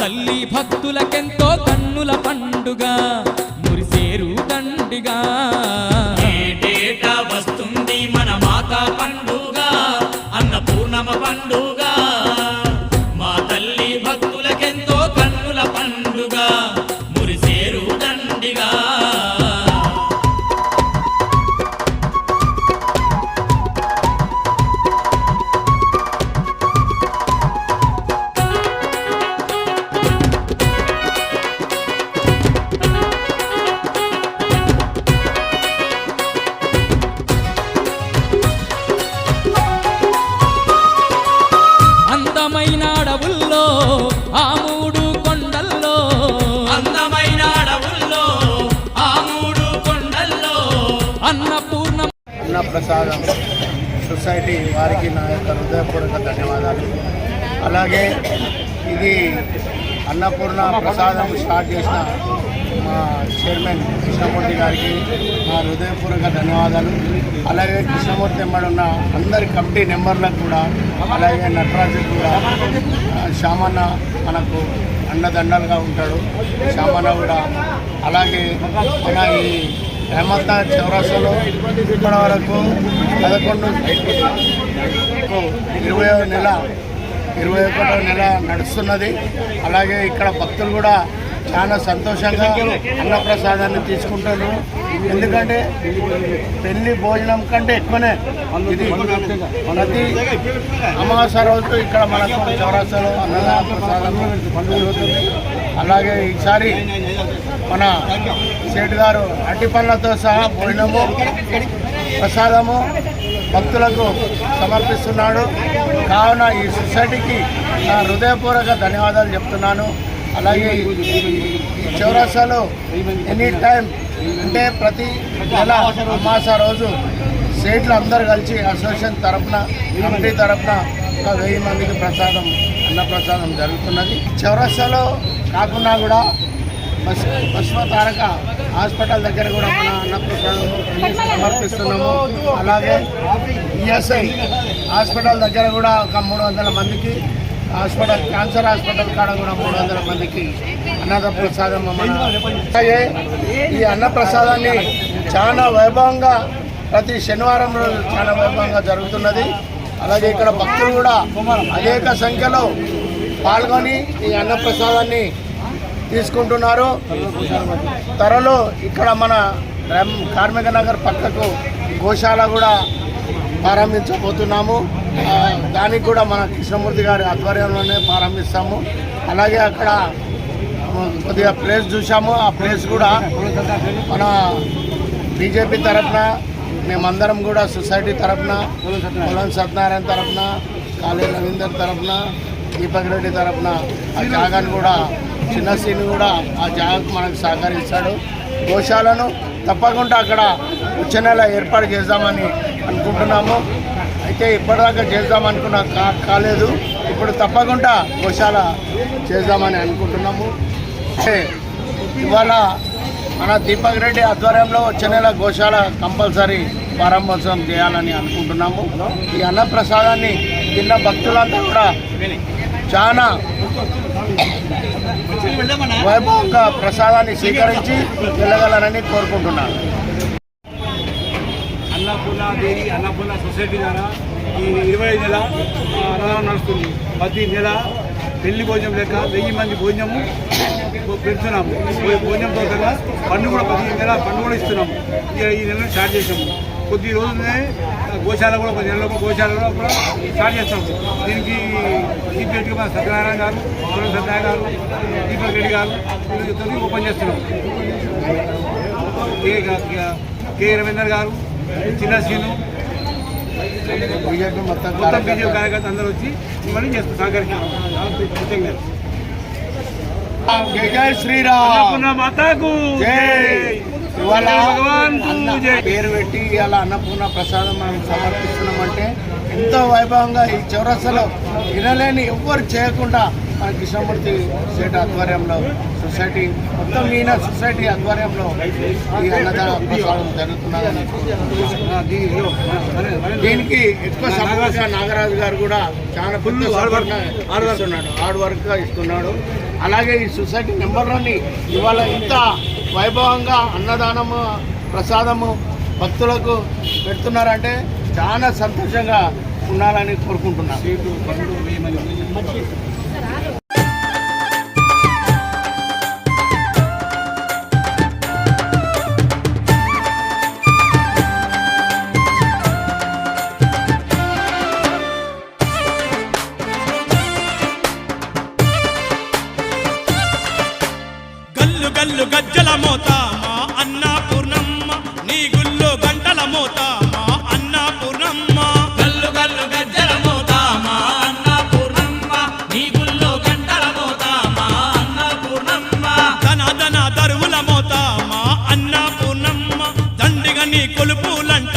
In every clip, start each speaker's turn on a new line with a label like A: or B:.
A: తల్లి భక్తులకెంతో కన్నుల పండుగ.
B: సొసైటీ వారికి నా యొక్క హృదయపూర్వక ధన్యవాదాలు. అలాగే ఇది అన్నపూర్ణ ప్రసాదం స్టార్ట్ చేసిన మా చైర్మన్ కృష్ణమూర్తి గారికి నా హృదయపూర్వక ధన్యవాదాలు. అలాగే కృష్ణమూర్తి ఉన్న అందరి కమిటీ మెంబర్లకు కూడా అలాగే నటరాజు కూడా శ్యామన్న మనకు అండదండలుగా ఉంటాడు. శ్యామన్న కూడా అలాగే మన ఈ హేమంత చౌరాసలో ఇప్పటి వరకు పదకొండు ఇరవై నెల ఇరవై ఒకటో నెల నడుస్తున్నది. అలాగే ఇక్కడ భక్తులు కూడా చాలా సంతోషంగా అన్నప్రసాదాన్ని తీసుకుంటారు ఎందుకంటే పెళ్ళి భోజనం కంటే ఎక్కువనే ఇది. ప్రతి అమావాస్య రోజు ఇక్కడ మనకు చౌరాస్తాలో అన్నదాన ప్రసాదం. జరుగుతుంది అలాగే ఈసారి మన సేటు గారు అట్టి పనులతో సహా భోజనము ప్రసాదము భక్తులకు సమర్పిస్తున్నాడు. కావున ఈ సొసైటీకి నా హృదయపూర్వక ధన్యవాదాలు చెప్తున్నాను. అలాగే ఈ ఎనీ టైం అంటే ప్రతి నెల అమాస రోజు స్టేట్లు అందరు కలిసి అసోసియేషన్ తరఫున కమిటీ తరఫున ఒక వెయ్యి మందికి ప్రసాదం అన్న ప్రసాదం జరుగుతున్నది. చౌరస్తాలో కాకుండా కూడా పశ్చిమ తారక హాస్పిటల్ దగ్గర కూడా మన అన్నప్రసాదం సమర్పిస్తున్నాము. అలాగే ఈఎస్ఐ హాస్పిటల్ దగ్గర కూడా ఒక మూడు వందల మందికి హాస్పిటల్ క్యాన్సర్ హాస్పిటల్ కాడ కూడా మూడు వందల మందికి అన్నప్రసాదం మన అలాగే ఈ అన్నప్రసాదాన్ని చాలా వైభవంగా ప్రతి శనివారం రోజు చాలా వైభవంగా జరుగుతున్నది. అలాగే ఇక్కడ భక్తులు కూడా అనేక సంఖ్యలో పాల్గొని ఈ అన్నప్రసాదాన్ని తీసుకుంటున్నారు. త్వరలో ఇక్కడ మన కార్మిక నగర్ పక్కకు గోశాల కూడా ప్రారంభించబోతున్నాము. దానికి కూడా మన కృష్ణమూర్తి గారి ఆధ్వర్యంలోనే ప్రారంభిస్తాము. అలాగే అక్కడ కొద్దిగా ప్లేస్ చూసాము ఆ ప్లేస్ కూడా మన బీజేపీ తరఫున మేమందరం కూడా సొసైటీ తరఫున పొలం సత్యనారాయణ తరఫున కాళీ రవీందర్ తరఫున దీపక్ రెడ్డి తరఫున ఆ జాగాను కూడా చిన్న శ్రీను కూడా ఆ జాగాకు మనకు సహకరిస్తాడు గోశాలను తప్పకుండా అక్కడ వచ్చే నెల ఏర్పాటు చేద్దామని అనుకుంటున్నాము. అయితే ఇప్పటిదాకా చేద్దామనుకున్న కా కాలేదు. ఇప్పుడు తప్పకుండా గోశాల చేద్దామని అనుకుంటున్నాము. ఇవాళ మన దీపక్ రెడ్డి ఆధ్వర్యంలో వచ్చే నెల గోశాల కంపల్సరీ ప్రారంభోత్సవం చేయాలని అనుకుంటున్నాము. ఈ అన్నప్రసాదాన్ని తిన్న భక్తులంతా కూడా చాలా వైభవంగా ప్రసాదాన్ని స్వీకరించి వెళ్ళగలరని కోరుకుంటున్నాను
C: అన్నపూర్ణ దేవి అన్నపూర్ణ సొసైటీ ద్వారా ఈ ఇరవై ఐదు నెల అన్నదానం నడుస్తుంది. ప్రతి నెల పెళ్ళి భోజనం లెక్క వెయ్యి మంది భోజనము పెడుతున్నాము. భోజనంతో కన్నా పండు కూడా ప్రతి నెల పండు కూడా ఇస్తున్నాము. ఈ నెల స్టార్ట్ చేసాము కొద్ది రోజులనే గోశాల కూడా కొద్ది నెలలో గోశాల కూడా కూడా స్టార్ట్ చేస్తాము దీనికి గెస్ట్గా మన సత్యనారాయణ గారు పూర్ణ సత్యనారాయణ గారు దీపక్ రెడ్డి గారు వీళ్ళతో ఓపెన్ చేస్తున్నాం. కే కే రవీందర్ గారు చిన్న సీను
B: బీజేపీ మొత్తం
C: బీజేపీ కార్యకర్త అందరూ వచ్చి ఇవన్నీ చేస్తారు కృతజ్ఞతలు
B: జై జై శ్రీరామ్.
C: మాతాకు
B: జై. ఇవాళ పేరు పెట్టి ఇలా అన్నపూర్ణ ప్రసాదం మనం సమర్పిస్తున్నామంటే ఎంతో వైభవంగా ఈ చౌరస్తలో వినలేని ఎవ్వరు చేయకుండా మన కృష్ణమూర్తి సేట్ ఆధ్వర్యంలో సొసైటీ మొత్తం ఈయన సొసైటీ ఆధ్వర్యంలో ఈ అన్నదాన ప్రసాదం జరుగుతున్నదని దీనికి ఎక్కువ సపోర్ట్గా నాగరాజు గారు కూడా చాలా ఫుల్
C: హార్డ్
B: వర్క్గా ఇస్తున్నాడు అలాగే ఈ సొసైటీ నెంబర్లోని ఇవాళ ఇంత వైభవంగా అన్నదానము ప్రసాదము భక్తులకు పెడుతున్నారంటే చాలా సంతోషంగా ఉండాలని కోరుకుంటున్నాను.
D: కొలుపులంట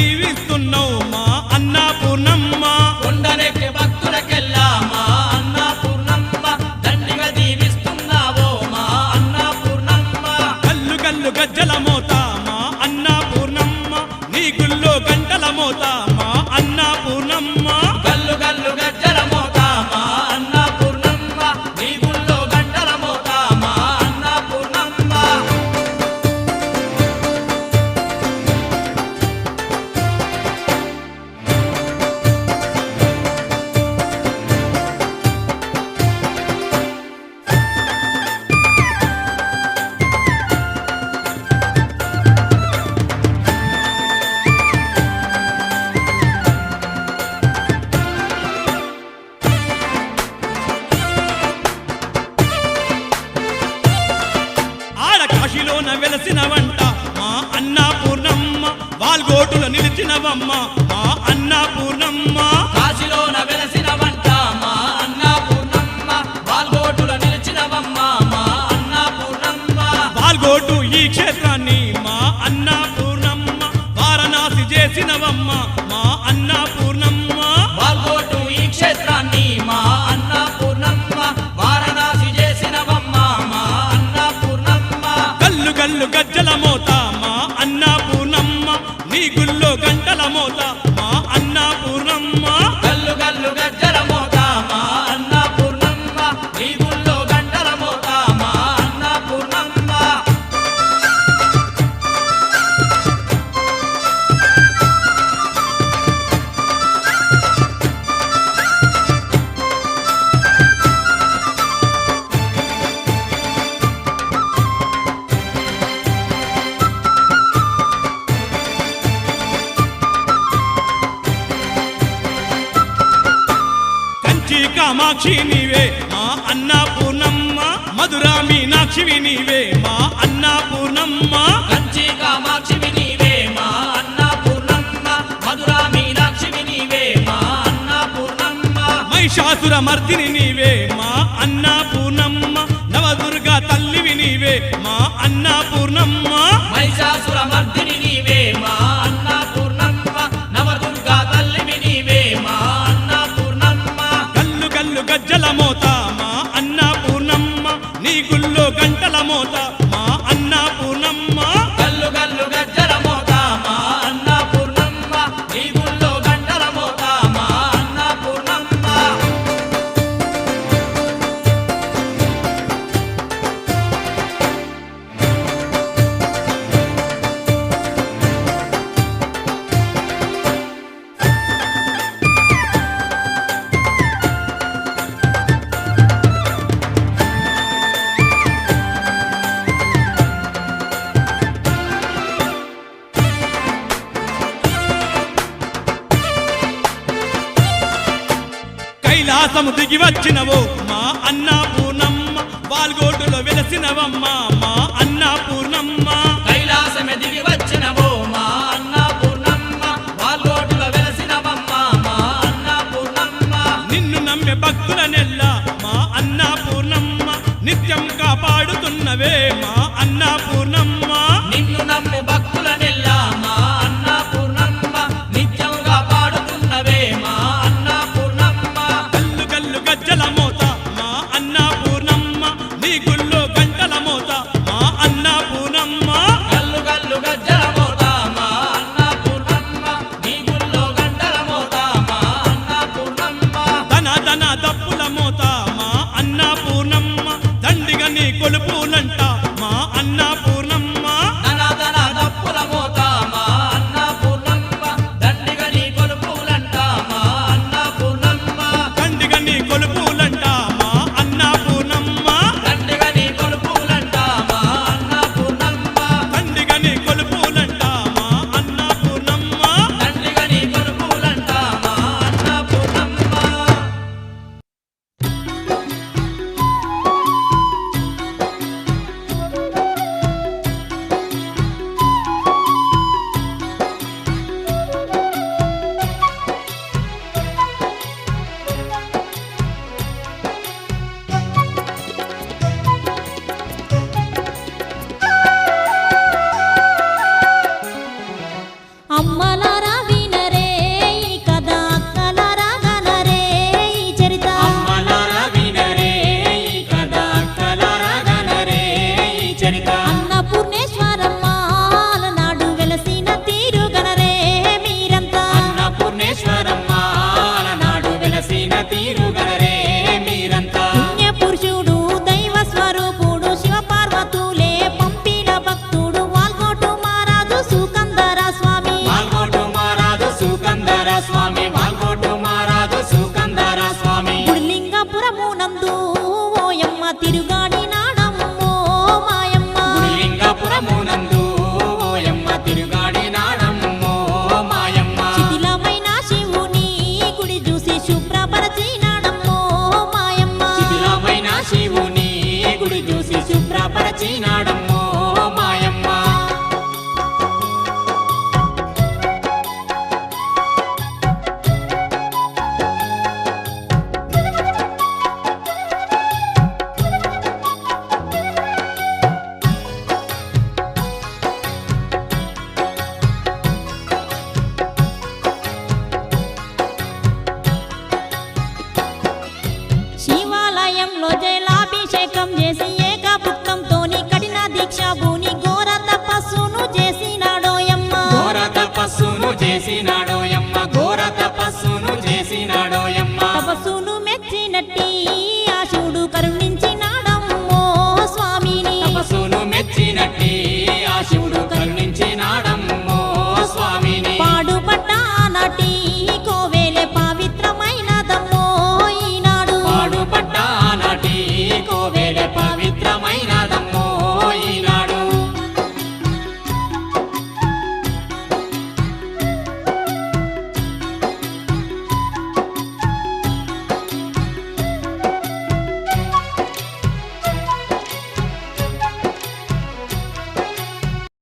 E: జీవిస్తున్నావు మా అన్నపూర్ణమ్మ
D: ఉండనే కాశీలోన వెలసినవంట. మా అన్నా పూర్ణమ్మ వాల్గోటులో నిలిచినవమ్మ. మా అన్నా పూర్ణమ్మ
E: కాశీలోన
D: వెల మీనాక్షి నీవే మా అన్నపూర్ణమ్మ మధురా మీనాక్షివి నీవే మా
E: అన్నపూర్ణమ్మ. మధురా మీనాక్షివి నీవే మా
D: మర్దిని నీవే మా దిగి వచ్చినవో మా అన్న పూనమ్మ వాల్గోటులో వెలసినవమ్మ మా
F: శివుని గుడి చూసి శుభ్రపరచినాడమ్మో మాయమ్మ. శివాలయంలో
E: చేసినాడు.